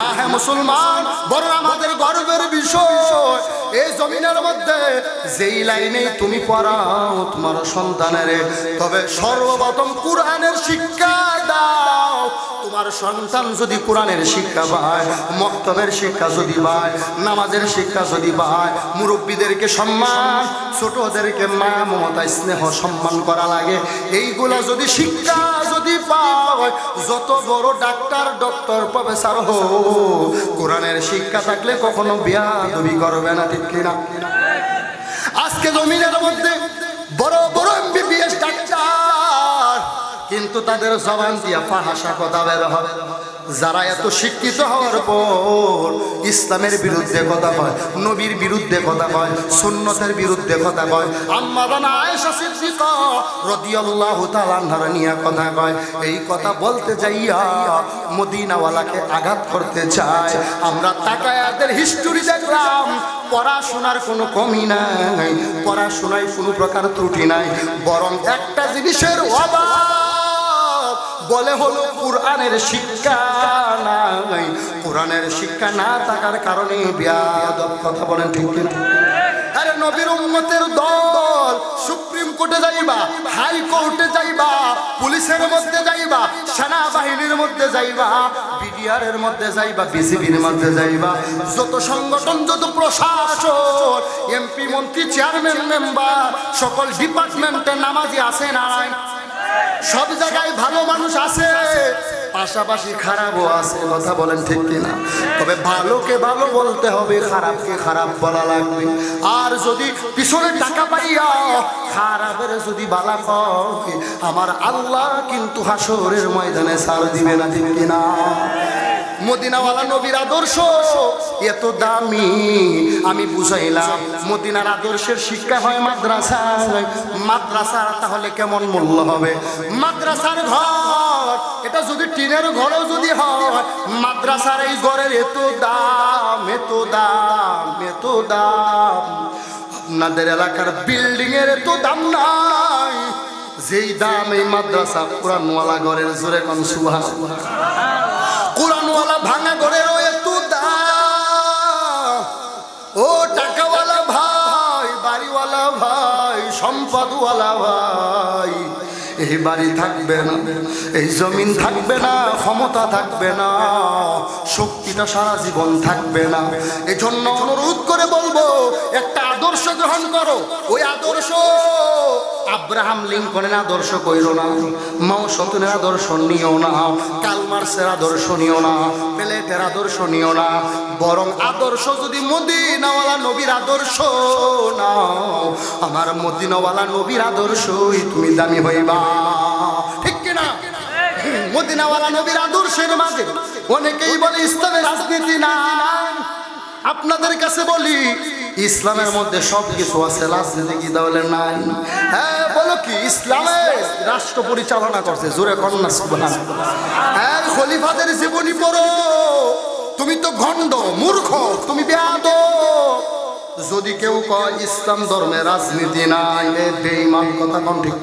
হ্যাঁ মুসলমান আমাদের গর্বের বিষয়, এই জমিনের মধ্যে যেই লাইনে তুমি পড়াও, তোমার সন্তানের, তবে সর্বপ্রথম কোরআনের শিক্ষা দাও। তোমার সন্তান যদি কোরআনের শিক্ষা পায়, মক্তবের শিক্ষা যদি পায়, নামাজের শিক্ষা যদি পায়, মুরব্বীদেরকে সম্মান, ছোটদেরকে মায়া মমতা স্নেহ সম্মান করা লাগে। এইগুলা যদি শিক্ষা যদি পায়, যত বড় ডাক্তার, ডক্টর, প্রফেসর হো কোরআনের শিক্ষা থাকলে কখনো বিয়া তুমি করবে না, ঠিক কিনা? আজকে জমিনের মধ্যে বড় বড় এমবিবিএস ডাক্তার, কিন্তু তাদের জবান দিয়া ফাহাসা কথা বের হবে। যারা এত শিক্ষিত হওয়ার পর ইসলামের বিরুদ্ধে কথা কয়, নবীর বিরুদ্ধে কথা কয়, সুন্নতের বিরুদ্ধে কথা কয় আম্মাদান আয়েশা সিদ্দিকা রাদিয়াল্লাহু তাআলা নিয়ে কথা কয়, এই কথা বলতে যাইয়া মদিনাওয়ালাকে আঘাত করতে চায়। আমরা তাকায়াদের হিস্টোরি দেখলাম, পড়াশোনার কোনো কমি নাই, পড়াশোনায় কোনো প্রকার ত্রুটি নাই, বরং একটা জিনিসের অভাব। বলে হলো, কোরআনের শিক্ষা নাই কোরআনের শিক্ষা না থাকার কারণে বিয়াদব কথা বলেন ঠিক আরে নবীর উম্মতের দল, সুপ্রিম কোর্টে যাইবা, হাই কোর্টে যাইবা, পুলিশের মধ্যে যাইবা, সেনাবাহিনীর মধ্যে যাইবা বিডিআর এর মধ্যে যাইবা বিসিবির মধ্যে যাইবা, যত সংগঠন, যত প্রশাসন, এমপি, মন্ত্রী, চেয়ারম্যান, মেম্বার, সকল ডিপার্টমেন্টে নামাজি আছে না নাই? সব জায়গায় ভালো মানুষ আছে, পাশাপাশি খারাপও আছে, কথা বলেন ঠিক কিনা? তবে ভালোকে ভালো বলতে হবে, খারাপকে খারাপ বলা লাগবে। আর যদি পিছনে টাকা পাইয়া খারাপের যদি বালা পাও আমার আল্লাহ কিন্তু হাসরের ময়দানে সার দিবে না, ঠিক কিনা? মদিনাওয়ালা নবীর আদর্শ। এত দামি, আমি বুঝাইলাম, মদিনার আদর্শের শিক্ষা হয় মাদ্রাসায় মাদ্রাসার তাহলে কেমন মূল্য হবে? মাদ্রাসার ঘর, এটা যদি টিনের ঘরও যদি হয়, মাদ্রাসার এই ঘরের এত দাম এত দাম এত দাম। আপনাদের এলাকার বিল্ডিং এর এত দাম নাই। যেই দাম এই মাদ্রাসা পুরানওয়ালা ঘরের জোরে কোন সুভা কোরআনওয়ালা ভাঙা ঘরেরও এত দাম ও টাকাওয়ালা ভাই, বাড়িওয়ালা ভাই, সম্পদওয়ালা ভাই, এই বাড়ি থাকবে না, এই জমিন থাকবে না, ক্ষমতা থাকবে না, শক্তিটা সারা জীবন থাকবে না। এজন্য অনুরোধ করে বলব, একটা আদর্শ গ্রহণ করো। ওই আদর্শ আব্রাহাম লিঙ্কনের আদর্শ কইর না, মাও সতনের আদর্শ নিও না কালমার্সের আদর্শ নিও না প্লেটের আদর্শ নিও না, বরং আদর্শ যদি মদিনাওয়ালা নবীর আদর্শ নাও, আমার মদিনাওয়ালা নবীর আদর্শই তুমি দামি হইবা। ঠিক কিনা? মদিনাওয়ালা নবীর আদর্শের মাঝে অনেকেই বলে ইসলামের রাজনীতি না আপনাদের কাছে বলি ইসলামের মধ্যে সব কিছু আছে, রাজনীতি তাহলে নাই। হ্যাঁ বলো কি, ইসলামে রাষ্ট্র পরিচালনা করছে জোরে কন্যা হ্যাঁ খলিফাদের জীবনী পড়ো। তুমি তো গন্ড মূর্খ, তুমি বেয়াদ যদি কেউ কয় ইসলাম ধর্মে রাজনীতি নাই, এ বেঈমান কথা কোন ঠিক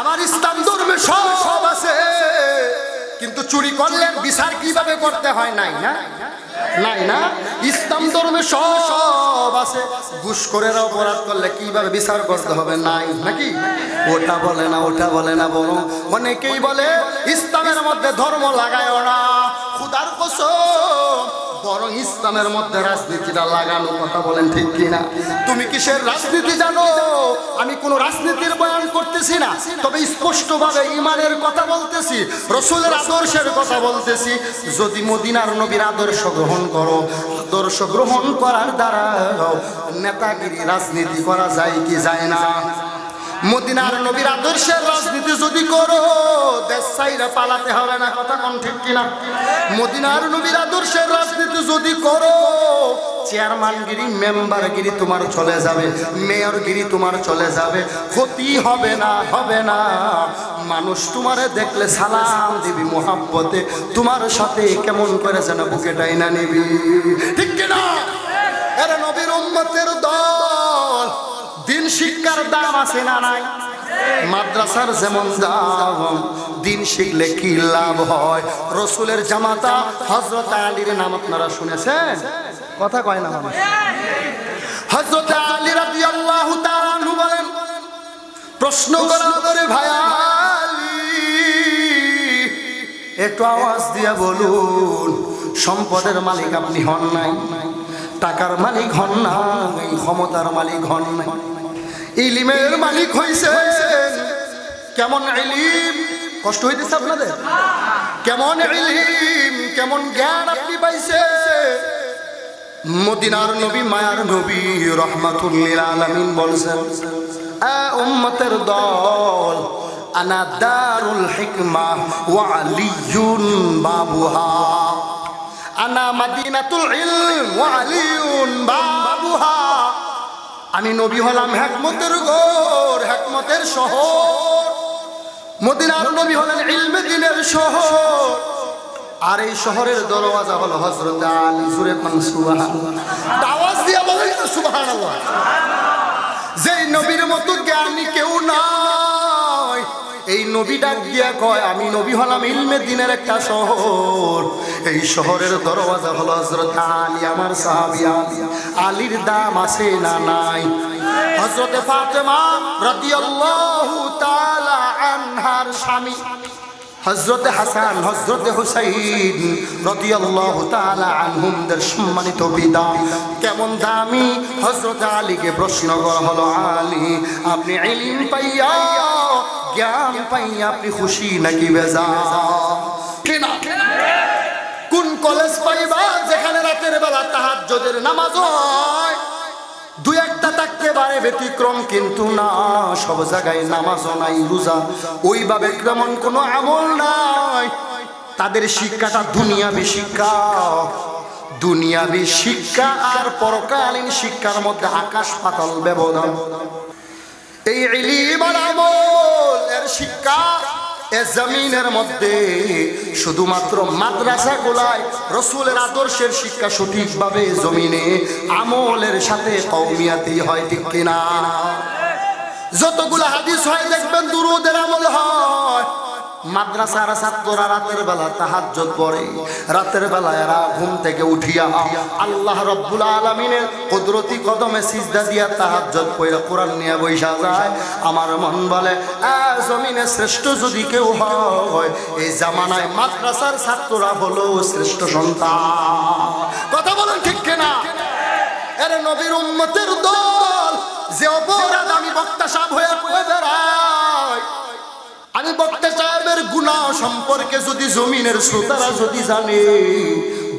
আমার ইসলাম ধর্মে সব সব আছে। কিন্তু চুরি করলে বিচার কীভাবে করতে হয় নাই, না? নাই না? ইসলাম ধর্মে সব আছে। ঘুষ করে অপরাধ করলে কীভাবে বিচার করতে হবে? নাই, নাকি? ওটা বলে না, ওটা বলে না বলো অনেকেই বলে, ইসলামের মধ্যে ধর্ম লাগায় না। বরং ইসলামের মধ্যে রাজনীতিটা লাগানো কথা বলেন ঠিক কিনা? তুমি কিসের রাজনীতি জানো? আমি কোন রাজনীতির বয়ান করতেছি না, তবে স্পষ্টভাবে ইমানের কথা বলতেছি, রসুলের আদর্শের কথা বলতেছি। যদি মদিনার নবীর আদর্শ গ্রহণ করো, আদর্শ গ্রহণ করার দ্বারা নেতাগিরি রাজনীতি করা যায় কি যায় না? মদিনার নবীর আদর্শের রাজনীতি যদি করো, দেশ চাইরা পালাতে হবে না, কথা কোন ঠিক কিনা? মদিনার নবীর আদর্শের রাজনীতি যদি করো, চেয়ারম্যানগিরি, মেম্বারগিরি তোমার চলে যাবে, মেয়রগিরি তোমার চলে যাবে, ক্ষতি হবে না হবে না। মানুষ তোমারে দেখলে সালাম দিবি মোহাব্বতে, তোমার সাথে কেমন করে যেন বুকে টাইনা নিবি। ঠিক কিনা? এরা নবীর উম্মতের দল দিন শিক্ষার দাম আছে না নাই? মাদ্রাসার যেমন দাম, দিন শিখলে কি লাভ হয়? রসুলের জামাতা হজরত আলীর নাম আপনারা শুনেছেন? কথা কয় না মানুষ। হজরত আলী রাজি আল্লাহ বলেন, প্রশ্ন করা করে আলী, একটু আওয়াজ দিয়ে বলুন, সম্পদের মালিক আপনি হন নাই? টাকার মালিক হন নাই, ক্ষমতার মালিক হন নাই? ইলিমের মালিক হইছেন কেমন ইলিম? কষ্ট হইতেছে আপনাদের? কেমন ইলিম? কেমন জ্ঞান আপনি পাইছেন? মদিনার নবী, মায়ার নবী রহমাতুল্লিল আলামিন বলছেন উম্মতের দল, আনা দারুল হিকমা ওয়া আলিয়ুন বাবুহা। আনা মাদিনাতুল ইলম ওয়া আলিয়ুন বাবুহা। আমি নবী হলাম হেকমতের গোর হেকমতের শহর। মদিনার নবী হলেন ইলমে দিনের শহর। আর এই শহরের দরওয়াজা হলো হজরত আলী জুরে না যেই নবীর মতো জ্ঞানী কেউ নাই। এই নবী ডাক দিয়া কয়, আমি নবী হলাম ইলমে দিনের একটা শহর। এই শহরের দরওয়াজা হলো হজরত আলী, আমার সাহাবী আলী। আলীর দাম আছে না নাই? হজরত ফাতেমা রাদিয়াল্লাহু তাআলা আনহার স্বামী। হজরতে হাসান হজরতে হুসাইন রাদিয়াল্লাহু তাআলা আনহুমদের সম্মানিত পিতা। কেমন দামি? হজরত আলীকে প্রশ্ন করা হলো, আলী, আপনি ইলম পাইয়া জ্ঞান পাইয়া আপনি খুশি নাকি বেজা? কোন কলেজ পাইবা যেখানে রাতের বেলা তাহাজ্জুদের নামাজ হয়? দু একটা থাকতে পারে, ব্যতিক্রম কিন্তু না। সব জায়গায় নাই, রোজা। ওইভাবে তেমন কোনো আমল নাই। তাদের শিক্ষাটা দুনিয়াবি শিক্ষা। দুনিয়াবি শিক্ষা আর পরকালীন শিক্ষার মধ্যে আকাশ পাতাল ব্যবধান। এই আমল শিক্ষা এ জমিনের মধ্যে শুধুমাত্র মাদ্রাসা গোলায় রসুলের আদর্শের শিক্ষা সঠিকভাবে জমিনে আমলের সাথে কৌমিয়াতেই হয় ঠিক কিনা? যতগুলো হাদিস হয় দেখবেন দুরুদের আমল হয়। মাদ্রাসার ছাত্ররা রাতের বেলা তাহাজ্জুদ পড়ে। রাতের বেলা এরা ঘুম থেকে উঠিয়া আল্লাহ রব্বুল আলামিনের কুদরতি কদমে সিজদা দিয়া তাহাজ্জুদ পড়ে কোরআন নিয়ে বইসা যায়। আমার মন বলে জমিনে শ্রেষ্ঠ যদি কেউ হয় এই জামানায় মাদ্রাসার ছাত্ররা হলো শ্রেষ্ঠ সন্তান। কথা বলেন ঠিক কিনা? এর নবীর উম্মতের দল, যে অপরাধ আমি বক্তা সাহেব হয়ে বেড়াই। আমি বক্তা সাহেবের গুণা সম্পর্কে যদি জমিনের শ্রোতারা যদি জানে,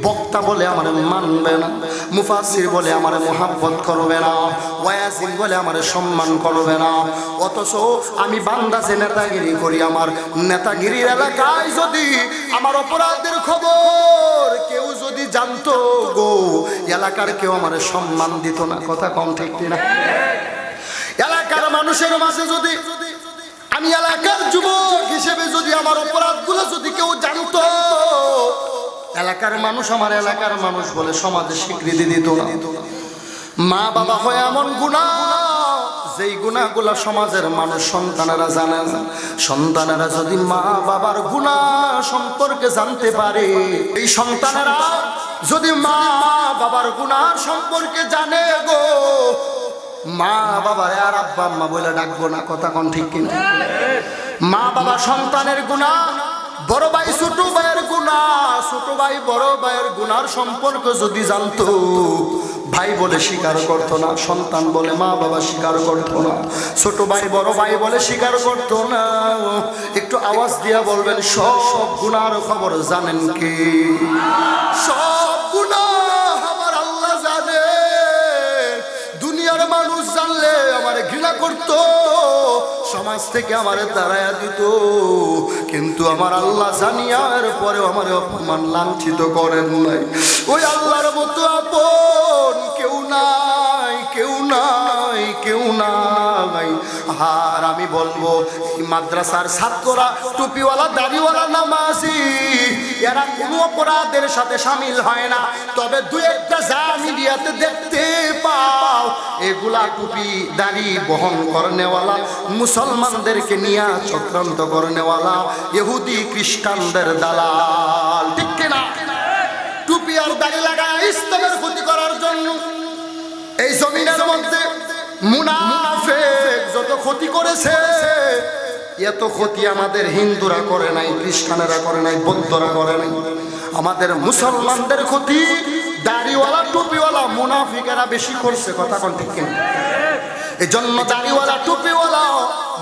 বক্তা বলে আমার মানবে না মুফাসির বলে আমার মোহাব্বত করবে না ওয়াসিন বলে আমার সম্মান করবে না, অথচ আমি বান্দা যে নেতাগিরি করি, আমার নেতাগিরির এলাকায় যদি আমার অপরাধের খবর কেউ যদি জানতো গো, এলাকার কেউ আমার সম্মান দিত না, কথা কম ঠিক না এলাকার মানুষের মাঝে যদি আমি এলাকার যুবক হিসেবে যদি আমার অপরাধগুলো যদি কেউ জানতো, এলাকার মানুষ আমার এলাকার মানুষ বলে সমাজে স্বীকৃতি দিত মা বাবা হয় এমন গুণা, যেই গুণাগুলা সমাজের মানুষ সন্তানেরা জানে না। সন্তানেরা যদি মা বাবার গুণা সম্পর্কে জানতে পারে, এই সন্তানেরা যদি মা বাবার গুণার সম্পর্কে জানে গো মা বাবার আর আব্বা আম্মা বলে ডাকবো না, কথা কোন ঠিক কিনা? মা বাবা সন্তানের গুণা, বড় ভাই ছোট ভাইয়ের গুণা, ছোট ভাই বড় ভাইয়ের গুণার সম্পর্ক যদি জানতো, ভাই বলে স্বীকার করতো না, সন্তান বলে মা বাবা স্বীকার করতো না, ছোট ভাই বড় ভাই বলে স্বীকার করতো না। একটু আওয়াজ দিয়া বলবেন, সব গুণার খবর জানেন কি? সব গুণা ঘৃণা করত, সমাজ থেকে আমার তারায়া দিত। কিন্তু আমার আল্লাহ জানিয়ার পরে আমার অপমান লাঞ্ছিত করেন নাই। ওই আল্লাহর মতো আপন কেউ নাই কেউ নাই কেউ নাই। আর আমি বলব, এই মাদ্রাসার ছাত্ররা টুপিওয়ালা, দাড়িওয়ালা, নামাজি, এরা কোনো অপরাধের সাথে সামিল হয় না। তবে দু একটা যা মিডিয়াতে দেখতে পাও, এগুলা টুপি, দাড়ি বহন করনেওয়ালা, মুসলমানদেরকে নিয়ে চক্রান্ত করনেওয়ালা, ইহুদি, খ্রিস্টানদের দালাল। ঠিক কিনা? টুপি আর দাড়ি লাগায় ইসলামের ক্ষতি করার জন্য এই জমিনের মধ্যে মুনাফেক যত ক্ষতি করেছে, এত ক্ষতি আমাদের হিন্দুরা করে নাই, খ্রিস্টানেরা করে নাই, বৌদ্ধরা করে নাই। আমাদের মুসলমানদের ক্ষতি দাড়িওয়ালা, টুপিওয়ালা, মুনাফিকেরা বেশি করছে, কথা কোন ঠিক কিনা? এই জন্য দাড়িওয়ালা, টুপিওয়ালা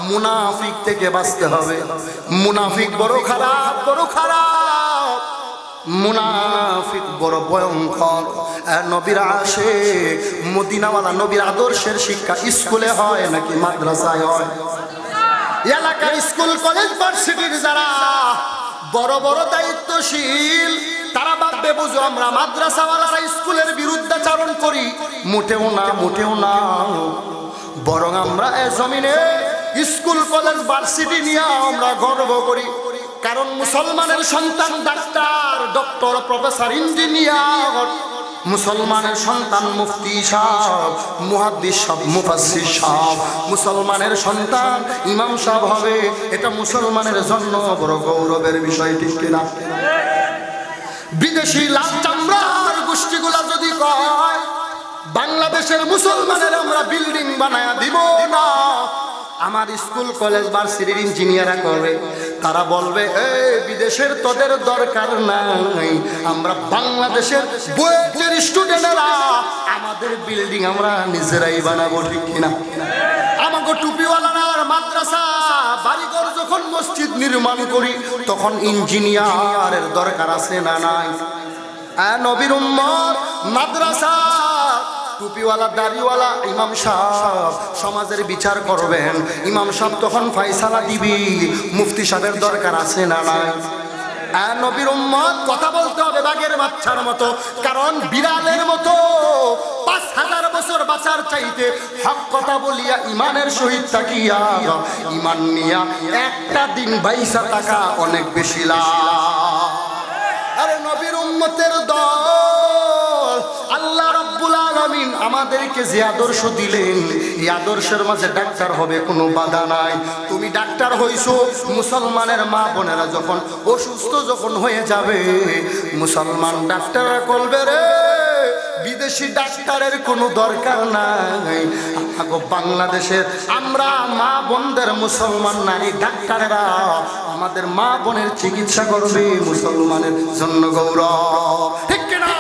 মুনাফিক থেকে বাঁচতে হবে। মুনাফিক বড় খারাপ বড় খারাপ। মুনাফিক বড় ভয়ঙ্কর। নবীর আসে মদিনাওয়ালা নবীর আদর্শের শিক্ষা স্কুলে হয় নাকি মাদ্রাসায় হয়? এলাকার স্কুল, কলেজ, ভার্সিটির যারা বড় বড় দায়িত্বশীল, তারা ভাববে, বুঝো, আমরা মাদ্রাসাওয়ালারা স্কুলের বিরুদ্ধাচারণ করি। মোটেও না মোটেও না। বরং আমরা এ জমিনে স্কুল, কলেজ, ভার্সিটি নিয়ে আমরা গর্ব করি। কারণ মুসলমানের সন্তান ডাক্তার, ডক্টর, প্রফেসর, ইঞ্জিনিয়ার। মুসলমানের সন্তান মুফতি সাহ মুহাদ্দিস সাহ মুফাসসির সাহ মুসলমানের সন্তান ইমাম সাহেব হবে, এটা মুসলমানের জন্য বড় গৌরবের বিষয়, ঠিক কিনা? বিদেশি লাল চামড়ার গোষ্ঠীগুলা যদি কয়, বাংলাদেশের মুসলমানের আমরা বিল্ডিং বানায়া দিব না। আমার স্কুল, কলেজ, ভার্সিটির ইঞ্জিনিয়াররা করবে। তারা বলবে, এই বিদেশের তোদের দরকার নাই। আমরা বাংলাদেশের বুয়েটের স্টুডেন্টরা। আমাদের বিল্ডিং আমরা নিজেরাই বানাবো, ঠিক কিনা? আমাকে টুপিওয়ালার মাদ্রাসা, বাড়িঘর যখন মসজিদ নির্মাণ করি, তখন ইঞ্জিনিয়ারের দরকার আছে না নাই? নবীর উম্মত, মাদ্রাসা টুপিওয়ালা, দাড়িওয়ালা, ইমাম সাহেব সমাজের বিচার করবেন। ইমাম সাহেব তখন ফাইসালা দিবি। মুফতি সাহেবের দরকার আছে না নাই? কথা বলতে হবে বাঘের বাচ্চার মতো। কারণ বিড়ালের মতো পাঁচ হাজার বছর বাঁচার চাইতে হক কথা বলিয়া ইমানের সহিত তাকিয়া ইমান নিয়া একটা দিন বাইসা টাকা অনেক বেশি লাভ। আরে নবীর উম্মতের দল আল্লাহ রাব্বুল আলামিন আমাদেরকে যে আদর্শ দিলেন, এই আদর্শের মাঝে ডাক্তার হবে কোনো বাধা নাই। তুমি ডাক্তার হইছো, মুসলমানের মা বোনেরা যখন অসুস্থ যখন হয়ে যাবে, মুসলমান ডাক্তাররা করবে রে। বিদেশি ডাক্তারের কোনো দরকার নাই। আগো বাংলাদেশের আমরা মা বোনদের মুসলমান নারী ডাক্তারেরা, আমাদের মা বোনের চিকিৎসা করবে মুসলমানের জন্য গৌরব। ঠিক কিনা?